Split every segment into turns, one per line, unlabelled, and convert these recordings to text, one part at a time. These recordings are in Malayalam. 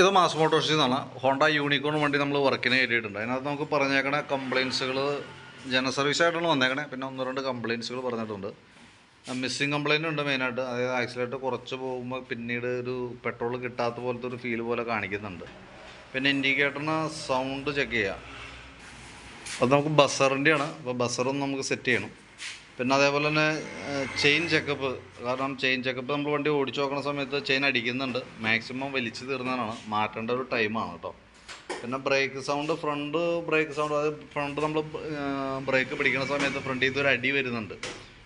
ഇത് മാസ് മോട്ടോഴ്സിൽ നിന്നാണ് ഹോണ്ട യൂണിക്കോൺ വണ്ടി നമ്മൾ വർക്കിന് കയറ്റിയിട്ടുണ്ട്. അതിനകത്ത് നമുക്ക് പറഞ്ഞേക്കണ കംപ്ലയിൻസുകൾ സർവീസ് ആയിട്ടാണ് വന്നേക്കണേ. പിന്നെ ഒന്ന് രണ്ട് കംപ്ലയിൻസുകൾ പറഞ്ഞിട്ടുണ്ട്. മിസ്സിങ് കംപ്ലയിന്റ് ഉണ്ട് മെയിനായിട്ട് അതായത് ആക്സിലേറ്റർ കുറച്ച് പോകുമ്പോൾ പിന്നീട് ഒരു പെട്രോൾ കിട്ടാത്ത പോലത്തെ ഒരു ഫീൽ പോലെ കാണിക്കുന്നുണ്ട്. പിന്നെ ഇൻഡിക്കേറ്ററിന് സൗണ്ട് ചെക്ക് ചെയ്യുക അത് നമുക്ക് ബസറിന്റെയാണ് അപ്പോൾ ബസറും നമുക്ക് സെറ്റ് ചെയ്യണം. പിന്നെ അതേപോലെ തന്നെ ചെയിൻ ചെക്കപ്പ് കാരണം ചെയിൻ ചെക്കപ്പ് നമ്മൾ വണ്ടി ഓടിച്ചു നോക്കുന്ന സമയത്ത് ചെയിൻ അടിക്കുന്നുണ്ട്. മാക്സിമം വലിച്ചു തീർന്നതാണ്. മാറ്റേണ്ട ഒരു ടൈമാണ് കേട്ടോ പിന്നെ brake sound front brake sound അത് ഫ്രണ്ട് നമ്മൾ ബ്രേക്ക് പിടിക്കുന്ന സമയത്ത് ഫ്രണ്ടിൽ നിന്ന് ഒരു അടി വരുന്നുണ്ട്.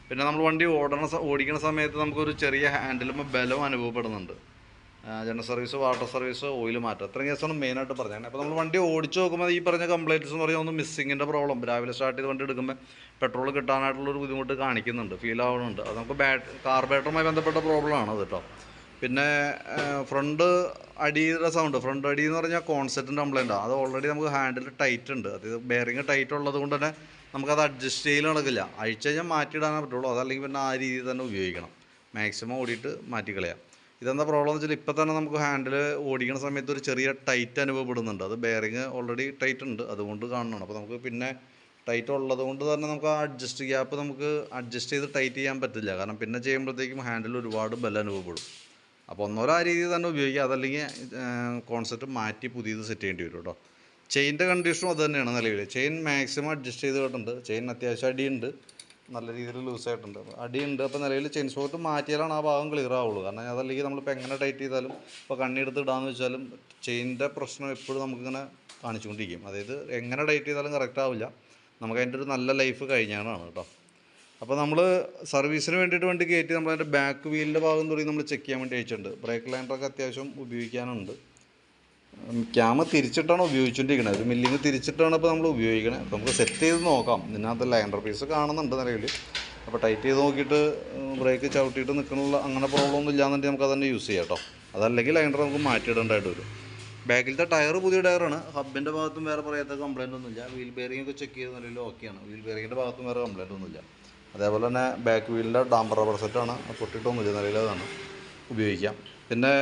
പിന്നെ നമ്മൾ വണ്ടി ഓടണ ഓടിക്കുന്ന സമയത്ത് നമുക്കൊരു ചെറിയ ഹാൻഡിലുമ്പോൾ ബലം അനുഭവപ്പെടുന്നുണ്ട്. General service water service oil മാറ്റം. ഇത്രയും കേസാണ് മെയിനായിട്ട് പറഞ്ഞത്. അപ്പോൾ നമ്മൾ വണ്ടി ഓടിച്ച് നോക്കുമ്പോൾ ഈ പറഞ്ഞ കംപ്ലൈന്റ്സ് എന്ന് പറയുന്നത് ഒന്ന് മിസ്സിങ്ങിന്റെ പ്രോബ്ലം രാവിലെ സ്റ്റാർട്ട് ചെയ്ത് വണ്ടി എടുക്കുമ്പോൾ പെട്രോൾ കിട്ടാനായിട്ടുള്ളൊരു ബുദ്ധിമുട്ട് കാണിക്കുന്നുണ്ട് ഫീൽ ആവുന്നുണ്ട്. അത് നമുക്ക് ബാറ്റ് കാർബേറ്ററുമായി ബന്ധപ്പെട്ട പ്രോബ്ലമാണ് അത് കേട്ടോ പിന്നെ ഫ്രണ്ട് അടിയുടെ സൗണ്ട് ഫ്രണ്ട് അടി എന്ന് പറഞ്ഞാൽ കോൺസെറ്റിന്റെ കംപ്ലൈന്റാണ് അത് ഓൾറെഡി നമുക്ക് ഹാൻഡിൽ ടൈറ്റ് ഉണ്ട്. അത് ബെയറിങ് ടൈറ്റ് ഉള്ളത് കൊണ്ട് തന്നെ നമുക്കത് അഡ്ജസ്റ്റ് ചെയ്യൽ നടക്കില്ല. അഴിച്ച് കഴിഞ്ഞാൽ മാറ്റിയിടാനേ പറ്റുള്ളൂ. അതല്ലെങ്കിൽ പിന്നെ ആ രീതിയിൽ തന്നെ ഉപയോഗിക്കണം. മാക്സിമം ഓടിയിട്ട് മാറ്റിക്കളയാം. ഇതെന്താ പ്രോബ്ലം എന്ന് വെച്ചാൽ ഇപ്പോൾ തന്നെ നമുക്ക് ഹാൻഡിൽ ഓടിക്കുന്ന സമയത്ത് ഒരു ചെറിയ ടൈറ്റ് അനുഭവപ്പെടുന്നുണ്ട്. അത് ബെയറിങ് ഓൾറെഡി ടൈറ്റ് ഉണ്ട്. അതുകൊണ്ട് കാണണം അപ്പോൾ നമുക്ക് പിന്നെ ടൈറ്റ് ഉള്ളത് കൊണ്ട് തന്നെ നമുക്ക് ആ അഡ്ജസ്റ്റ് ഗ്യാപ്പ് നമുക്ക് അഡ്ജസ്റ്റ് ചെയ്ത് ടൈറ്റ് ചെയ്യാൻ പറ്റില്ല. കാരണം പിന്നെ ചെയ്യുമ്പോഴത്തേക്കും ഹാൻഡിൽ ഒരുപാട് ബലം അനുഭവപ്പെടും. അപ്പോൾ ഒന്നോരോ ആ രീതിയിൽ തന്നെ ഉപയോഗിക്കുക. അതല്ലെങ്കിൽ കോൺസെപ്റ്റ് മാറ്റി പുതിയത് സെറ്റ് ചെയ്യേണ്ടി വരും കേട്ടോ. ചെയിന്റെ കണ്ടീഷനും അത് തന്നെയാണ് നിലവിൽ ചെയിൻ മാക്സിമം അഡ്ജസ്റ്റ് ചെയ്ത് ചെയ്തിട്ടുണ്ട് ചെയിൻ അത്യാവശ്യം അടിയുണ്ട്. നല്ല രീതിയിൽ ലൂസായിട്ടുണ്ട് അടിയുണ്ട്. അപ്പോൾ നിലയിൽ ചെയിൻ മാറ്റിയാലാണ് ആ ഭാഗം ക്ലിയർ ആവുള്ളൂ. കാരണം അതല്ലെങ്കിൽ നമ്മളിപ്പോൾ എങ്ങനെ ടൈറ്റ് ചെയ്താലും ഇപ്പോൾ കണ്ണിയെടുത്ത് ഇടാമെന്ന് വെച്ചാലും ചെയിന്റെ പ്രശ്നം എപ്പോഴും നമുക്കിങ്ങനെ കാണിച്ചുകൊണ്ടിരിക്കും. അതായത് എങ്ങനെ ടൈറ്റ് ചെയ്താലും കറക്റ്റ് ആവില്ല. നമുക്ക് അതിന്റെ ഒരു നല്ല ലൈഫ് കഴിഞ്ഞാണ് കേട്ടോ. അപ്പോൾ നമ്മൾ സർവീസിന് വേണ്ടിയിട്ട് വണ്ടി കയറ്റി നമ്മൾ അതിന്റെ ബാക്ക് വീലിന്റെ ഭാഗം തുടങ്ങി നമ്മൾ ചെക്ക് ചെയ്യാൻ വേണ്ടി അയച്ചിട്ടുണ്ട്. ബ്രേക്ക് ലൈനറൊക്കെ അത്യാവശ്യം ഉപയോഗിക്കാനുണ്ട്. ക്യാമ തിരിച്ചിട്ടാണ് ഉപയോഗിച്ചുകൊണ്ടിരിക്കുന്നത് ഒരു മില്ലിങ് തിരിച്ചിട്ടാണ് ഇപ്പോൾ നമ്മൾ ഉപയോഗിക്കണത് അപ്പോൾ നമുക്ക് സെറ്റ് ചെയ്ത് നോക്കാം. ഇതിനകത്ത് ലൈനർ പീസ് കാണുന്നുണ്ട് നിലവിൽ അപ്പോൾ ടൈറ്റ് ചെയ്ത് നോക്കിയിട്ട് ബ്രേക്ക് ചവിട്ടിയിട്ട് നിൽക്കണുള്ള അങ്ങനെ പ്രോബ്ലം ഒന്നും ഇല്ലാന്നുണ്ടെങ്കിൽ നമുക്ക് അതന്നെ യൂസ് ചെയ്യാം കേട്ടോ അതല്ലെങ്കിൽ ലൈനർ നമുക്ക് മാറ്റിയിടേണ്ടതായിട്ട് വരും. ബാക്കിലത്തെ ടയർ പുതിയ ടയറാണ് ഹബിന്റെ ഭാഗത്തും വേറെ പറയാത്ത കംപ്ലൈന്റ് ഒന്നുമില്ല. വീൽ ബെയറിംഗ് ഒക്കെ ചെക്ക് ചെയ്ത് നിലയിൽ ഓക്കെയാണ് വീൽ ബെയറിങ്ങിന്റെ ഭാഗത്തും വേറെ കംപ്ലൈന്റ് ഒന്നുമില്ല. അതേപോലെ തന്നെ ബാക്ക് വീലിന്റെ ഡാമ്പർ റബ്ബർ സെറ്റാണ് പൊട്ടിയിട്ടൊന്നുമില്ല അതാണ് ഉപയോഗിക്കാം. പിന്നെ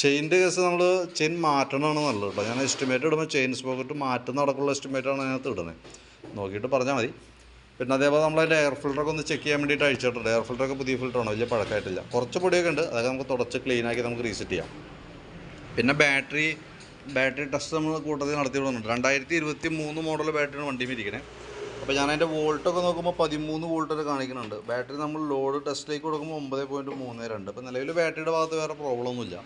ചെയിന്റെ കേസ് നമ്മൾ ചെയിൻ മാറ്റണമാണ് നല്ലത്. കേട്ടോ ഞാൻ എസ്റ്റിമേറ്റ് ഇടുമ്പോൾ ചെയിൻ സ്പോക്കറ്റ് മാറ്റുന്ന അടക്കമുള്ള എസ്റ്റിമേറ്റാണ് അതിനകത്ത് ഇടുന്നത് നോക്കിയിട്ട് പറഞ്ഞാൽ മതി. പിന്നെ അതേപോലെ നമ്മൾ അതിന്റെ എയർ ഫിൽറ്ററൊക്കെ ഒന്ന് ചെക്ക് ചെയ്യാൻ വേണ്ടിയിട്ട് അയച്ചിട്ടുണ്ട് എയർ ഫിൽറ്ററൊക്കെ പുതിയ ഫിൽറ്ററാണ് വലിയ പഴക്കമായിട്ടില്ല കുറച്ച് പൊടിയൊക്കെ ഉണ്ട്. അതൊക്കെ നമുക്ക് തുടച്ച് ക്ലീനാക്കി നമുക്ക് റീസെറ്റ് ചെയ്യാം. പിന്നെ ബാറ്ററി ബാറ്ററി ടെസ്റ്റ് നമ്മൾ കൂട്ടത്തിൽ നടത്തി വിടുന്നുണ്ട് രണ്ടായിരത്തി ഇരുപത്തി മൂന്ന് മോഡൽ ബാറ്ററിയാണ് വണ്ടിയിൽ ഇരിക്കണേ അപ്പോൾ ഞാൻ അതിന്റെ വോൾട്ടൊക്കെ നോക്കുമ്പോൾ പതിമൂന്ന് വോൾട്ടൊക്കെ കാണിക്കുന്നുണ്ട്. ബാറ്ററി നമ്മൾ ലോഡ് ടെസ്റ്റിലേക്ക് കൊടുക്കുമ്പോൾ ഒമ്പത് പോയിന്റ് മൂന്ന് രണ്ട്. അപ്പോൾ നിലവിൽ ബാറ്ററിയുടെ ഭാഗത്ത് വേറെ പ്രോബ്ലം ഒന്നുമില്ല.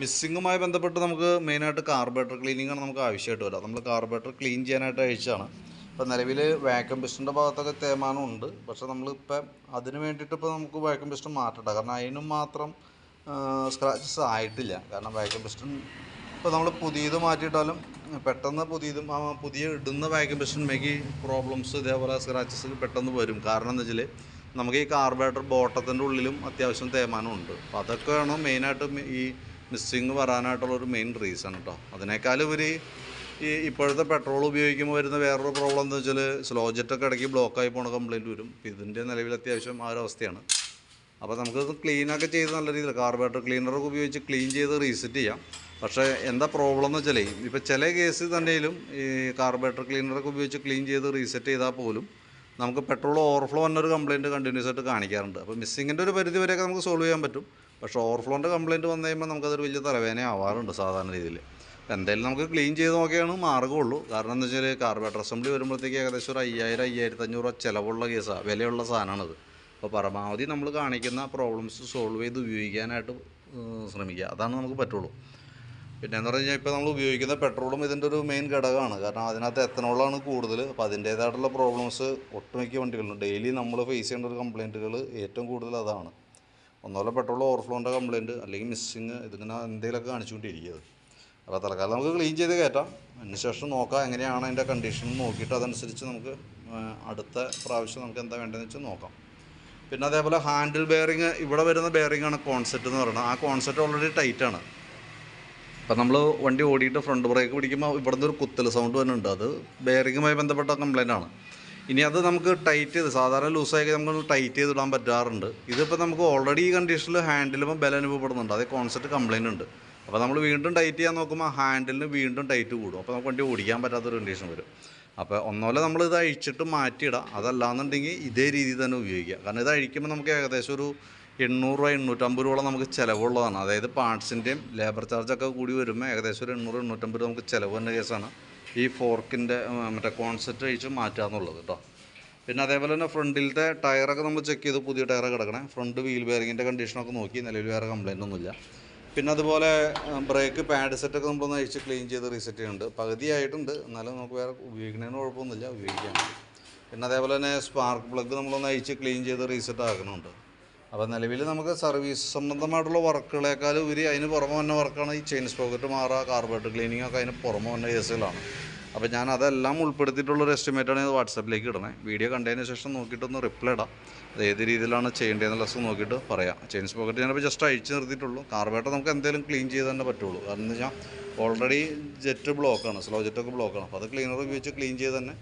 മിസ്സിങ്ങുമായി ബന്ധപ്പെട്ട് നമുക്ക് മെയിനായിട്ട് കാർബേറ്റർ ക്ലീനിങ് ആണ് നമുക്ക് ആവശ്യമായിട്ട് വരാം. നമ്മൾ കാർബേറ്റർ ക്ലീൻ ചെയ്യാനായിട്ട് അയച്ചാണ് ഇപ്പോൾ നിലവിൽ വാക്യൂം പിസ്റ്റന്റെ ഭാഗത്തൊക്കെ തേമാനം ഉണ്ട്. പക്ഷേ നമ്മളിപ്പോൾ അതിന് വേണ്ടിയിട്ട് ഇപ്പോൾ നമുക്ക് വാക്യൂം പിസ്റ്റൺ മാറ്റണ്ട. കാരണം അതിനും മാത്രം സ്ക്രാച്ചസ് ആയിട്ടില്ല. കാരണം വാക്യൂം പിസ്റ്റൺ ഇപ്പോൾ നമ്മൾ പുതിയത് മാറ്റിയിട്ടാലും പെട്ടെന്ന് പുതിയതും പുതിയ ഇടുന്ന വാക്യൂം പിസ്റ്റണിലേക്ക് പ്രോബ്ലംസ് ഇതേപോലെ സ്ക്രാച്ചസ് പെട്ടെന്ന് വരും. കാരണം എന്താ വെച്ചാൽ നമുക്ക് ഈ കാർബറേറ്റർ ബോട്ടത്തിന്റെ ഉള്ളിലും അത്യാവശ്യം തേമാനമുണ്ട് അപ്പോൾ അതൊക്കെയാണ് മെയിനായിട്ട് ഈ മിസ്സിങ് വരാനായിട്ടുള്ളൊരു മെയിൻ റീസൺ കേട്ടോ അതിനേക്കാൾ ഒരു ഈ ഇപ്പോഴത്തെ പെട്രോൾ ഉപയോഗിക്കുമ്പോൾ വരുന്ന വേറൊരു പ്രോബ്ലം എന്താ വെച്ചാൽ സ്ലോ ജെറ്റൊക്കെ ഇടയ്ക്ക് ബ്ലോക്കായി പോണ കംപ്ലയിന്റ് വരും. ഇതിന്റെ നിലവിൽ അത്യാവശ്യം ആ ഒരു അവസ്ഥയാണ്. അപ്പോൾ നമുക്കത് ക്ലീനൊക്കെ ചെയ്ത് നല്ല രീതിയിൽ കാർബറേറ്റർ ക്ലീനറൊക്കെ ഉപയോഗിച്ച് ക്ലീൻ ചെയ്ത് റീസെറ്റ് ചെയ്യാം. പക്ഷേ എന്താ പ്രോബ്ലം എന്ന് വെച്ചാൽ ഇപ്പോൾ ചില കേസിൽ തന്നെയും ഈ കാർബറേറ്റർ ക്ലീനറൊക്കെ ഉപയോഗിച്ച് ക്ലീൻ ചെയ്ത് റീസെറ്റ് ചെയ്താൽ പോലും നമുക്ക് പെട്രോൾ ഓവർഫ്ലോ എന്നൊരു കംപ്ലയിന്റ് കണ്ടിന്യൂസ് ആയിട്ട് കാണിക്കാറുണ്ട്. അപ്പോൾ മിസ്സിങ്ങിന്റെ ഒരു പരിധി വരെയൊക്കെ നമുക്ക് സോൾവ് ചെയ്യാൻ പറ്റും. പക്ഷേ ഓവർഫ്ലോന്റെ കംപ്ലയിന്റ് വന്നു കഴിയുമ്പോൾ നമുക്കതൊരു വലിയ തലവേദന ആവാറുണ്ട് സാധാരണ രീതിയിൽ. അപ്പോൾ എന്തായാലും നമുക്ക് ക്ലീൻ ചെയ്ത് നോക്കിയാണ് മാർഗമുള്ളൂ. കാരണം എന്താ വെച്ചാൽ കാർബറേറ്റർ അസംബ്ലി വരുമ്പോഴത്തേക്ക് ഏകദേശം ഒരു അയ്യായിരം അയ്യായിരത്തി അഞ്ഞൂറ് രൂപ ചിലവുള്ള കേസാണ് വിലയുള്ള സാധനമാണത്. അപ്പോൾ പരമാവധി നമ്മൾ കാണിക്കുന്ന പ്രോബ്ലംസ് സോൾവ് ചെയ്ത് ഉപയോഗിക്കാനായിട്ട് ശ്രമിക്കുക. അതാണ് നമുക്ക് പറ്റുള്ളൂ. പിന്നെ എന്ന് പറഞ്ഞു കഴിഞ്ഞാൽ ഇപ്പോൾ നമ്മൾ ഉപയോഗിക്കുന്ന പെട്രോളും ഇതിന്റെ ഒരു മെയിൻ ഘടകമാണ്. കാരണം അതിനകത്ത് എത്തനോളാണ് കൂടുതൽ. അപ്പോൾ അതിന്റേതായിട്ടുള്ള പ്രോബ്ലംസ് ഒട്ടുമിക്ക വണ്ടികളിലും. ഡെയിലി നമ്മൾ ഫേസ് ചെയ്യേണ്ട ഒരു കംപ്ലയിന്റുകൾ ഏറ്റവും കൂടുതൽ അതാണ്. ഒന്നുമല്ല പെട്രോൾ ഓവർഫ്ലോന്റെ കംപ്ലയിന്റ് അല്ലെങ്കിൽ മിസ്സിങ് ഇതിങ്ങനെ എന്തെങ്കിലുമൊക്കെ കാണിച്ചുകൊണ്ടിരിക്കുന്നത് അപ്പോൾ തൽക്കാലം നമുക്ക് ക്ലീൻ ചെയ്ത് കയറ്റാം. അതിനുശേഷം നോക്കാം എങ്ങനെയാണ് അതിന്റെ കണ്ടീഷൻ നോക്കിയിട്ട് അതനുസരിച്ച് നമുക്ക് അടുത്ത പ്രാവശ്യം നമുക്ക് എന്താ വേണ്ടതെന്ന് വെച്ചാൽ നോക്കാം. പിന്നെ അതേപോലെ ഹാൻഡിൽ ബെയറിങ് ഇവിടെ വരുന്ന ബെയറിംഗ് ആണ് കോൺസെപ്റ്റ് എന്ന് പറയുന്നത്. ആ കോൺസെപ്റ്റ് ഓൾറെഡി ടൈറ്റ് ആണ്. അപ്പം നമ്മൾ വണ്ടി ഓടിയിട്ട് ഫ്രണ്ട് ബ്രേക്ക് പിടിക്കുമ്പോൾ ഇവിടുന്ന് ഒരു കുത്തൽ സൗണ്ട് വരുന്നുണ്ട്. അത് ബെയറിങ്ങുമായി ബന്ധപ്പെട്ട കംപ്ലൈന്റ് ആണ്. ഇനി അത് നമുക്ക് ടൈറ്റ് ചെയ്ത് സാധാരണ ലൂസായി നമുക്ക് ടൈറ്റ് ചെയ്ത് ഇടാൻ പറ്റാറുണ്ട്. ഇതിപ്പോൾ നമുക്ക് ഓൾറെഡി ഈ കണ്ടീഷനിൽ ഹാൻഡിലുമ്പോൾ ബല അനുഭവപ്പെടുന്നുണ്ട്. അതേ കോൺസെപ്റ്റ് കംപ്ലൈന്റ് ഉണ്ട്. അപ്പോൾ നമ്മൾ വീണ്ടും ടൈറ്റ് ചെയ്യാൻ നോക്കുമ്പോൾ ഹാൻഡിലിന് വീണ്ടും ടൈറ്റ് കൂടും. അപ്പോൾ നമുക്ക് വണ്ടി ഓടിക്കാൻ പറ്റാത്തൊരു കണ്ടീഷൻ വരും. അപ്പോൾ ഒന്നോലെ നമ്മൾ ഇത് അഴിച്ചിട്ട് മാറ്റിയിടാം. അതല്ലാന്നുണ്ടെങ്കിൽ ഇതേ രീതിയിൽ തന്നെ ഉപയോഗിക്കുക കാരണം ഇത് അഴിക്കുമ്പോൾ നമുക്ക് ഏകദേശം ഒരു എണ്ണൂറ് രൂപ എണ്ണൂറ്റമ്പത് രൂപ നമുക്ക് ചിലവുള്ളതാണ്. അതായത് പാർട്സിന്റെയും ലേബർ ചാർജൊക്കെ കൂടി വരുമ്പോൾ ഏകദേശം ഒരു എണ്ണൂറ് എണ്ണൂറ്റമ്പത് രൂപ നമുക്ക് ചിലവ് തന്നെ കേസാണ് ഈ ഫോർക്കിന്റെ മറ്റേ കോൺസെപ്റ്റ് അഴിച്ച് മാറ്റുക എന്നുള്ളത് കേട്ടോ പിന്നെ അതേപോലെ തന്നെ ഫ്രണ്ടിലത്തെ ടയറൊക്കെ നമ്മൾ ചെക്ക് ചെയ്ത് പുതിയ ടയർ കിടക്കണേ. ഫ്രണ്ട് വീൽ ബെയറിങ്ങിന്റെ കണ്ടീഷനൊക്കെ നോക്കി നിലവിൽ വേറെ കംപ്ലൈന്റ് ഒന്നുമില്ല. പിന്നെ അതുപോലെ ബ്രേക്ക് പാഡ് സെറ്റൊക്കെ നമ്മളൊന്ന് അഴിച്ച് ക്ലീൻ ചെയ്ത് റീസെറ്റ് ചെയ്യുന്നുണ്ട്. പകുതിയായിട്ടുണ്ട്. എന്നാലും നമുക്ക് വേറെ ഉപയോഗിക്കുന്നതിന് കുഴപ്പമൊന്നുമില്ല ഉപയോഗിക്കാം. പിന്നെ അതേപോലെ തന്നെ സ്പാർക്ക് പ്ലഗ് നമ്മളൊന്ന് അഴിച്ച് ക്ലീൻ ചെയ്ത് റീസെറ്റ് ആക്കണമുണ്ട് അപ്പോൾ നിലവിൽ നമുക്ക് സർവീസ് സംബന്ധമായിട്ടുള്ള വർക്കുകളേക്കാൾ ഉപരി അതിന് പുറമെ വന്ന വർക്കാണ് ഈ ചെയിൻ സ്പോക്കറ്റ് മാറുക കാർബേറ്റ് ക്ലീനിങ് ഒക്കെ അതിന് പുറമെ വന്ന കേസുകളാണ് അപ്പോൾ ഞാൻ അതെല്ലാം ഉൾപ്പെടുത്തിയിട്ടുള്ളൊരു എസ്റ്റിമേറ്റാണ് ഇത് വാട്സപ്പിലേക്ക് ഇടണേ വീഡിയോ കണ്ടതിന് ശേഷം നോക്കിയിട്ടൊന്ന് റിപ്ലൈ ഇടാം. അത് ഏത് രീതിയിലാണ് ചെയ്യേണ്ടതെന്നുള്ളത് നോക്കിയിട്ട് പറയാം. ചെയിൻ സ്പോക്കറ്റ് ഞാനിപ്പോൾ ജസ്റ്റ് അഴിച്ച് നിർത്തിയിട്ടുള്ളൂ. കാർബറേറ്റർ നമുക്ക് എന്തെങ്കിലും ക്ലീൻ ചെയ്ത് തന്നെ പറ്റുള്ളൂ. കാരണം എന്ന് വെച്ചാൽ ഓൾറെഡി ജെറ്റ് ബ്ലോക്കാണ് സ്ലോ ജെറ്റൊക്കെ ബ്ലോക്കാണ് അപ്പോൾ അത് ക്ലീനർ ഉപയോഗിച്ച് ക്ലീൻ ചെയ്ത് തന്നെ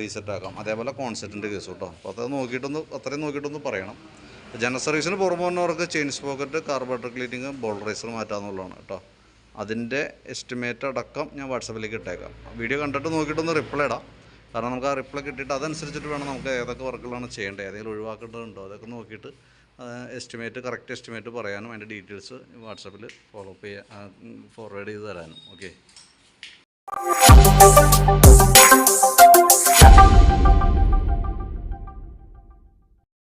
റീസെറ്റ് ആക്കാം. അതേപോലെ കോൺസെപ്റ്റിന്റെ കേസ് കേട്ടോ അപ്പോൾ അത് നോക്കിയിട്ടൊന്ന് അത്രയും നോക്കിയിട്ടൊന്ന് പറയണം. ജനറൽ സർവീസിന് പുറമെ വന്നവർക്ക് ചെയിൻ സ്പോക്കറ്റ് കാർബറേറ്റർ ക്ലീനിങ് ബോൾഡറൈസർ മാറ്റാമെന്നുള്ളതാണ് കേട്ടോ. അതിന്റെ എസ്റ്റിമേറ്റ് അടക്കം ഞാൻ വാട്സപ്പിലേക്ക് ഇട്ടേക്കാം. വീഡിയോ കണ്ടിട്ട് നോക്കിയിട്ടൊന്ന് റിപ്ലൈ ഇടാം. കാരണം നമുക്ക് ആ റിപ്ലൈ കിട്ടിയിട്ട് അതനുസരിച്ചിട്ട് വേണം നമുക്ക് ഏതൊക്കെ വർക്കുകളാണ് ചെയ്യേണ്ടത് ഏതെങ്കിലും ഒഴിവാക്കേണ്ടതുണ്ടോ അതൊക്കെ നോക്കിയിട്ട് എസ്റ്റിമേറ്റ് കറക്റ്റ് എസ്റ്റിമേറ്റ് പറയാനും അതിന്റെ ഡീറ്റെയിൽസ് വാട്സപ്പിൽ ഫോളോ അപ്പ് ചെയ്യാൻ ഫോർവേഡ് ചെയ്ത് തരാനും. ഓക്കെ.